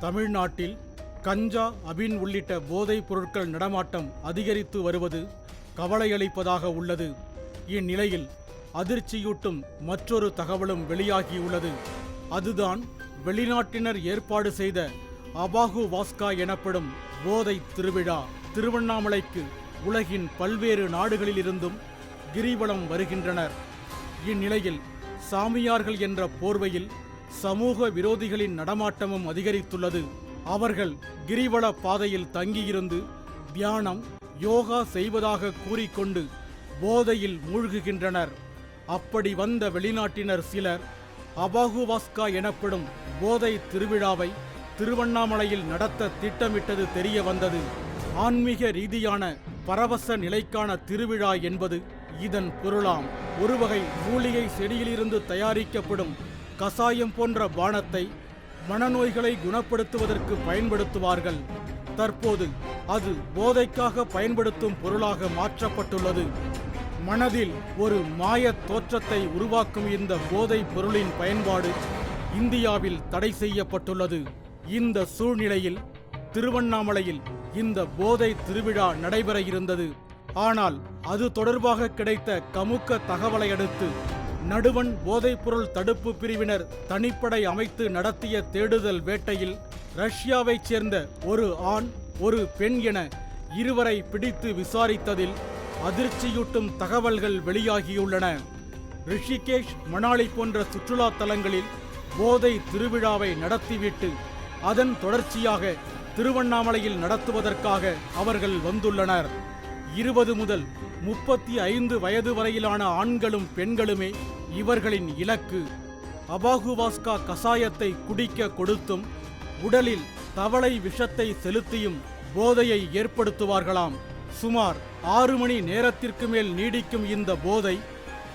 தமிழ்நாட்டில் கஞ்சா அபின் உள்ளிட்ட போதைப் பொருட்கள் நடமாட்டம் அதிகரித்து வருவது கவலையளிப்பதாக உள்ளது. இந்நிலையில் அதிர்ச்சியூட்டும் மற்றொரு தகவலும் வெளியாகியுள்ளது. அதுதான் வெளிநாட்டினர் ஏற்பாடு செய்த அபாகு வாஸ்கா எனப்படும் போதை திருவிழா. திருவண்ணாமலைக்கு உலகின் பல்வேறு நாடுகளிலிருந்தும் கிரிவலம் வருகின்றனர். இந்நிலையில் சாமியார்கள் என்ற போர்வையில் சமூக விரோதிகளின் நடமாட்டமும் அதிகரித்துள்ளது. அவர்கள் கிரிவல பாதையில் தங்கியிருந்து தியானம் யோகா செய்வதாக கூறிக்கொண்டு போதையில் மூழ்குகின்றனர். அப்படி வந்த வெளிநாட்டினர் சிலர் அபாகுவாஸ்கா எனப்படும் போதை திருவிழாவை திருவண்ணாமலையில் நடத்த திட்டமிட்டது தெரிய வந்தது ஆன்மீக ரீதியான பரவச நிலைக்கான திருவிழா என்பது இதன் பொருளாம். ஒருவகை மூலிகை செடியிலிருந்து தயாரிக்கப்படும் கசாயம் போன்ற பானத்தை மனநோய்களை குணப்படுத்துவதற்கு பயன்படுத்துவார்கள். தற்போது அது போதைக்காக பயன்படுத்தும் பொருளாக மாற்றப்பட்டுள்ளது. மனதில் ஒரு மாயத் தோற்றத்தை உருவாக்கும் இந்த போதைப் பொருளின் பயன்பாடு இந்தியாவில் தடை செய்யப்பட்டுள்ளது. இந்த சூழ்நிலையில் திருவண்ணாமலையில் இந்த போதை திருவிழா நடைபெற இருந்தது. ஆனால் அது தொடர்பாக கிடைத்த கமுக்க தகவலை அடுத்து நடுவன் போதைப்பொருள் தடுப்பு பிரிவினர் தனிப்படை அமைத்து நடத்திய தேடுதல் வேட்டையில் ரஷ்யாவைச் சேர்ந்த ஒரு ஆண் ஒரு பெண் என இருவரை பிடித்து விசாரித்ததில் அதிர்ச்சியூட்டும் தகவல்கள் வெளியாகியுள்ளன. ரிஷிகேஷ் மணாலி போன்ற சுற்றுலா தலங்களில் போதை திருவிழாவை நடத்திவிட்டு அதன் தொடர்ச்சியாக திருவண்ணாமலையில் நடத்துவதற்காக அவர்கள் வந்துள்ளனர். இருபது முதல் முப்பத்தி ஐந்து வயது வரையிலான ஆண்களும் பெண்களுமே இவர்களின் இலக்கு அபாகுவாஸ்கா கசாயத்தை குடிக்க கொடுத்தும் உடலில் தவளை விஷத்தை செலுத்தியும் போதையை ஏற்படுத்துவார்களாம். சுமார் ஆறு மணி நேரத்திற்கு மேல் நீடிக்கும் இந்த போதை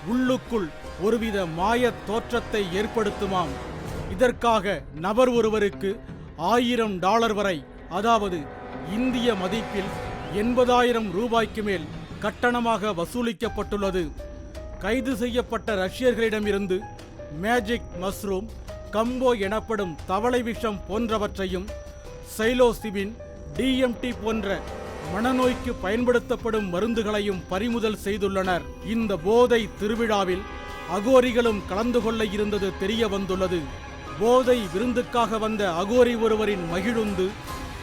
உள்ளுக்குள் ஒருவித மாயத் தோற்றத்தை ஏற்படுத்துமாம். இதற்காக நபர் ஒருவருக்கு ஆயிரம் டாலர் வரை அதாவது இந்திய மதிப்பில் எண்பதாயிரம் ரூபாய்க்கு மேல் கட்டணமாக வசூலிக்கப்பட்டுள்ளது. கைது செய்யப்பட்ட ரஷ்யர்களிடமிருந்து மேஜிக் மஸ்ரூம் கம்போ எனப்படும் தவளை விஷம் போன்றவற்றையும் சைலோசிபின் டிஎம்டி போன்ற மனநோய்க்கு பயன்படுத்தப்படும் மருந்துகளையும் பறிமுதல் செய்துள்ளனர். இந்த போதை திருவிழாவில் அகோரிகளும் கலந்து கொள்ள இருந்தது தெரிய வந்துள்ளது. போதை விருந்துக்காக வந்த அகோரி ஒருவரின் மகிழுந்து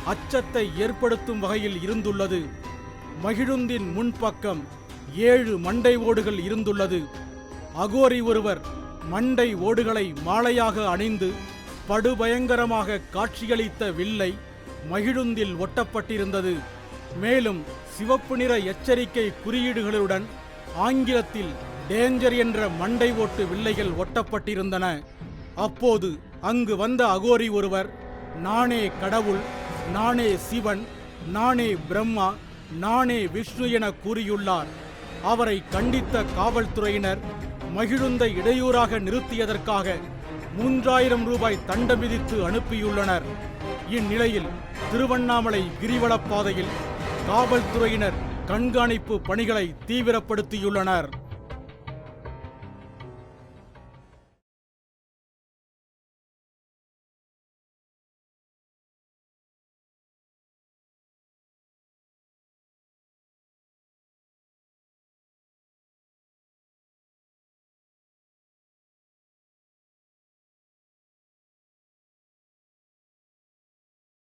அச்சத்தை ஏற்படுத்தும் வகையில் இருந்துள்ளது. மகிழுந்தின் முன்பக்கம் ஏழு மண்டை ஓடுகள் இருந்துள்ளது. அகோரி ஒருவர் மண்டை ஓடுகளை மாலையாக அணிந்து படுபயங்கரமாக காட்சியளித்த வில்லை மகிழுந்தில் ஒட்டப்பட்டிருந்தது. மேலும் சிவப்பு நிற எச்சரிக்கை குறியீடுகளுடன் ஆங்கிலத்தில் டேஞ்சர் என்ற மண்டை ஓட்டு வில்லைகள் ஒட்டப்பட்டிருந்தன. அப்போது அங்கு வந்த அகோரி ஒருவர் நானே கடவுள் நானே சிவன் நானே பிரம்மா நானே விஷ்ணு என கூறியுள்ளார். அவரை கண்டித்த காவல்துறையினர் மகிழுந்த இடையூறாக நிறுத்தியதற்காக மூன்றாயிரம் ரூபாய் தண்டம் விதித்து அனுப்பியுள்ளனர். இந்நிலையில் திருவண்ணாமலை கிரிவலப்பாதையில் காவல்துறையினர் கண்காணிப்பு பணிகளை தீவிரப்படுத்தியுள்ளனர்.